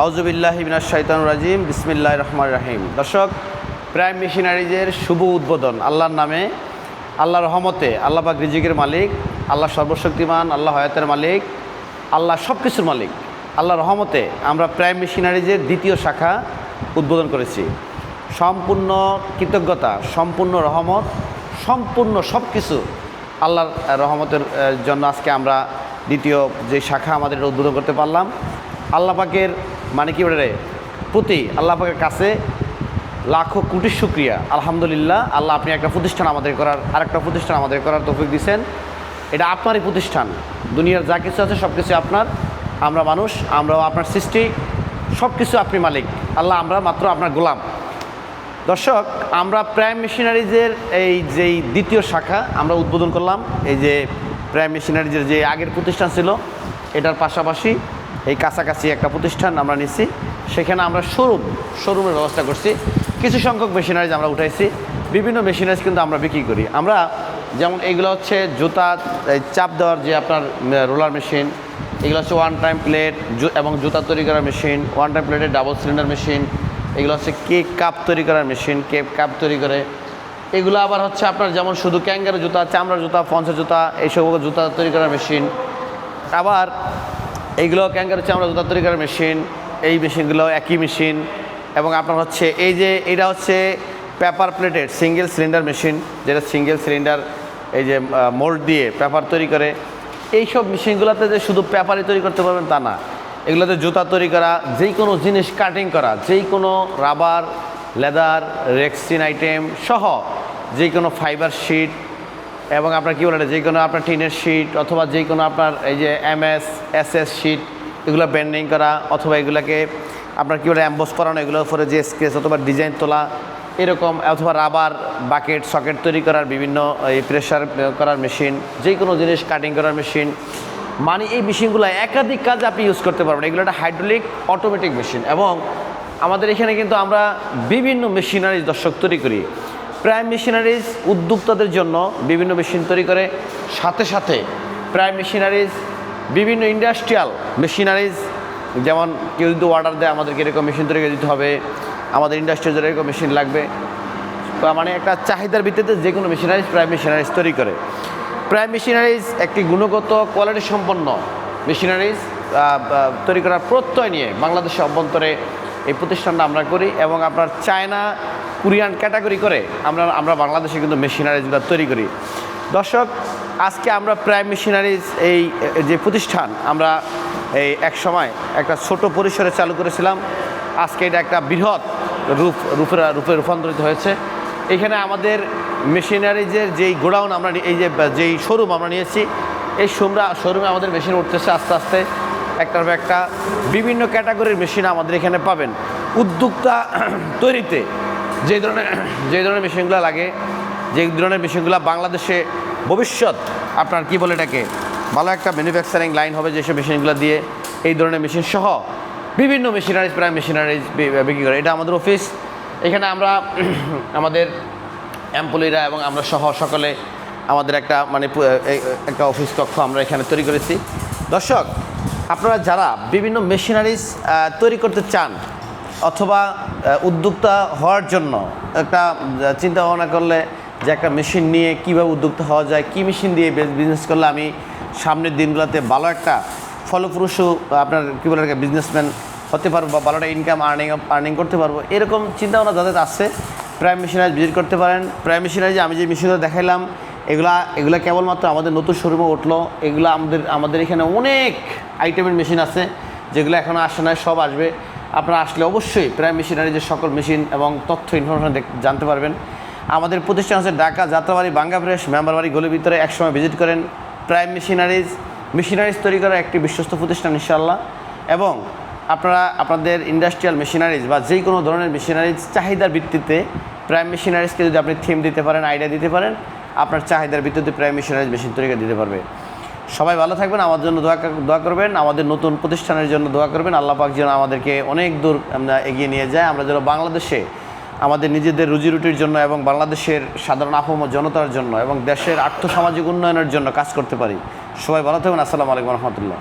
আউজুবিল্লাহ শাইতান রাজিম বিসমিল্লাহ রহমান রাহিম। দর্শক প্রাইম মিশনারিজের শুভ উদ্বোধন, আল্লাহর নামে, আল্লাহর রহমতে, আল্লাহ পাক রিজিকের মালিক, আল্লাহ সর্বশক্তিমান, আল্লাহ হয়াতের মালিক, আল্লাহ সব কিছুর মালিক আল্লাহ রহমতে আমরা প্রাইম মিশনারিজের দ্বিতীয় শাখা উদ্বোধন করেছি। সম্পূর্ণ কৃতজ্ঞতা, সম্পূর্ণ রহমত, সম্পূর্ণ সব কিছু আল্লাহর রহমতের জন্য আজকে আমরা দ্বিতীয় যে শাখা আমাদের উদ্বোধন করতে পারলাম। আল্লাহ পাকের মানে কি বলে প্রতি আল্লাহ পাকের কাছে লাখো কোটি শুক্রিয়া। আলহামদুলিল্লাহ, আল্লাহ আপনি একটা প্রতিষ্ঠান আমাদের করার, আরেকটা প্রতিষ্ঠান আমাদের করার তৌফিক দিয়েছেন এটা আপনারই প্রতিষ্ঠান। দুনিয়ার যা কিছু আছে সব কিছু আপনার। আমরা মানুষ, আমরাও আপনার সৃষ্টি। সব কিছু আপনি মালিক। আল্লাহ আমরা মাত্র আপনার গোলাম। দর্শক, আমরা প্রাইম মেশিনারিজের এই যেই দ্বিতীয় শাখা, আমরা উদ্বোধন করলাম, এই যে প্রাইম মেশিনারিজের যে আগের প্রতিষ্ঠান ছিল, এটার পাশাপাশি এই কাছাকাছি একটা প্রতিষ্ঠান আমরা নিচ্ছি সেখানে আমরা শোরুম, শোরুমের ব্যবস্থা করছি। কিছু সংখ্যক মেশিনারিজ আমরা উঠাইছি। বিভিন্ন মেশিনারিজ কিন্তু আমরা বিক্রি করি। আমরা যেমন এইগুলো হচ্ছে জুতা চাপ দেওয়ার যে আপনার রোলার মেশিন এগুলো হচ্ছে ওয়ান টাইম প্লেট এবং জুতা তৈরি করার মেশিন ওয়ান টাইম প্লেটের ডাবল সিলিন্ডার মেশিন এগুলো হচ্ছে কেক কাপ তৈরি করার মেশিন কেক কাপ তৈরি করে। এগুলো আবার হচ্ছে আপনার যেমন শুধু ক্যাঙ্গার জুতা, চামড়ার জুতা পঞ্চা জুতা, এইসব জুতা তৈরি করার মেশিন আবার এইগুলো ক্যাঙ্গার চামড়া জুতা তৈরি করার মেশিন, এই মেশিনগুলো একই মেশিন, এবং আপনার হচ্ছে এই যে এটা হচ্ছে paper plated single cylinder machine, যেটা সিঙ্গেল সিলিন্ডার, এই যে মোল্ড দিয়ে পেপার তৈরি করে। এই সব মেশিনগুলোতে যে শুধু পেপারই তৈরি করতে পারবেন তা না। এগুলোতে জুতা তৈরি করা যেই কোনো জিনিস কাটিং করা যেই কোনো রাবার, লেদার, রেক্সিন আইটেম সহ যে কোনো ফাইবার শিট এবং আপনার কী বলে যে কোনো আপনার টিনের শিট অথবা যে কোনো আপনার এই যে M S S S sheet এগুলো ব্যান্ডিং করা অথবা এগুলোকে আপনার কী বলে অ্যাম্বোস করানো, এগুলোর উপরে যে স্কেচ অথবা ডিজাইন তোলা, এরকম অথবা রাবার বাকেট সকেট তৈরি করার বিভিন্ন এই প্রেশার করার মেশিন যে কোনো জিনিস কাটিং করার মেশিন মানে এই মেশিনগুলো একাধিক কাজে আপনি ইউজ করতে পারবেন। এগুলো একটা হাইড্রোলিক অটোমেটিক মেশিন এবং আমাদের এখানে কিন্তু আমরা বিভিন্ন মেশিনারি দর্শক তৈরি করি। প্রাইম মেশিনারিজ উদ্যোক্তাদের জন্য বিভিন্ন মেশিন তৈরি করে। সাথে সাথে প্রাইম মেশিনারিজ বিভিন্ন ইন্ডাস্ট্রিয়াল মেশিনারিজ যেমন কেউ যদি অর্ডার দেয়, আমাদেরকে এরকম মেশিন তৈরি করে দিতে হবে। আমাদের ইন্ডাস্ট্রিয়াল এরকম মেশিন লাগবে। মানে একটা চাহিদার ভিত্তিতে যে কোনো মেশিনারিজ প্রাইম মেশিনারিজ তৈরি করে। প্রাইম মেশিনারিজ একটি গুণগত কোয়ালিটি সম্পন্ন মেশিনারিজ তৈরি করার প্রত্যয় নিয়ে বাংলাদেশের অভ্যন্তরে এই প্রতিষ্ঠানটা আমরা করি এবং আপনার চায়না কোরিয়ান ক্যাটাগরি করে আমরা আমরা বাংলাদেশে কিন্তু মেশিনারিজগুলো তৈরি করি। দর্শক, আজকে আমরা প্রাইম মেশিনারিজ এই, যে প্রতিষ্ঠান, আমরা এই এক সময় একটা ছোট পরিসরে চালু করেছিলাম। আজকে এটা একটা বৃহৎ রূপ, রূপে রূপে রূপান্তরিত হয়েছে। এখানে আমাদের মেশিনারিজের যেই গোডাউন আমরা এই যে যেই শোরুম আমরা নিয়েছি, এই শোরুমরা শোরুমে আমাদের মেশিন উঠতেছে আস্তে আস্তে। একটার একটা বিভিন্ন ক্যাটাগরির মেশিন আমাদের এখানে পাবেন। উদ্যোক্তা তৈরিতে যে ধরনের যে ধরনের মেশিনগুলো লাগে যে ধরনের মেশিনগুলো বাংলাদেশে ভবিষ্যৎ আপনার কি বলে এটাকে, ভালো একটা ম্যানুফ্যাকচারিং লাইন হবে যেসব মেশিনগুলো দিয়ে এই ধরনের মেশিন সহ বিভিন্ন মেশিনারিজ প্রায় মেশিনারিজ বিক্রি করে। এটা আমাদের অফিস এখানে আমরা, আমাদের এমপ্লয়িরা এবং আমরা সহ সকলে আমাদের একটা মানে একটা অফিস কক্ষ আমরা এখানে তৈরি করেছি। দর্শক, আপনারা যারা বিভিন্ন মেশিনারিজ তৈরি করতে চান অথবা উদ্যোক্তা হওয়ার জন্য একটা চিন্তা ভাবনা করলে যে একটা মেশিন নিয়ে কীভাবে উদ্যোক্তা হওয়া যায়, কী মেশিন দিয়ে বিজনেস করলে আমি সামনের দিনগুলোতে ভালো একটা ফলপ্রসূ, আপনার কী বলে একটা বিজনেসম্যান হতে পারব বা ভালো একটা ইনকাম আর্নিং আর্নিং করতে পারব। এরকম চিন্তাভাবনা যাদের আছে প্রাইম মেশিনারি ভিজিট করতে পারেন। প্রাইম মেশিনারি আমি যে মেশিনগুলো দেখাইলাম, এগুলা, এগুলো কেবলমাত্র আমাদের নতুন শোরুমে উঠল। এগুলো আমাদের আমাদের এখানে অনেক আইটেমের মেশিন আছে, যেগুলো এখনও আসে না সব আসবে। আপনারা আসলে অবশ্যই প্রাইম মেশিনারি যে সকল মেশিন এবং তথ্য ইনফরমেশন জানতে পারবেন। আমাদের প্রতিষ্ঠান হচ্ছে ঢাকা, যাত্রাবাড়ি, বাঙ্গা প্রেস মেম্বারবাড়ি গলির ভিতরে একসময় ভিজিট করেন। প্রাইম মেশিনারিজ মেশিনারিজ তৈরি করা একটি বিশ্বস্ত প্রতিষ্ঠান ইনশাল্লাহ এবং আপনারা, আপনাদের ইন্ডাস্ট্রিয়াল মেশিনারিজ বা যে কোনো ধরনের মেশিনারিজ চাহিদার ভিত্তিতে প্রাইম মেশিনারিজকে যদি আপনি থিম দিতে পারেন আইডিয়া দিতে পারেন, আপনার চাহিদার ভিত্তিতে প্রাইম মেশিনারিজ মেশিন তৈরি করে দিতে পারবে। সবাই ভালো থাকবেন, আমার জন্য দোয়া দোয়া করবেন, আমাদের নতুন প্রতিষ্ঠানের জন্য দোয়া করবেন। আল্লাহ পাক যেন আমাদেরকে অনেক দূর আমরা এগিয়ে নিয়ে যায়। আমরা যেন বাংলাদেশে আমাদের নিজেদের রুজি রুটির জন্য এবং বাংলাদেশের সাধারণ আপম জনতার জন্য এবং দেশের আর্থসামাজিক উন্নয়নের জন্য কাজ করতে পারি। সবাই ভালো থাকবেন। আসসালামু আলাইকুম রহমতুল্লাহ।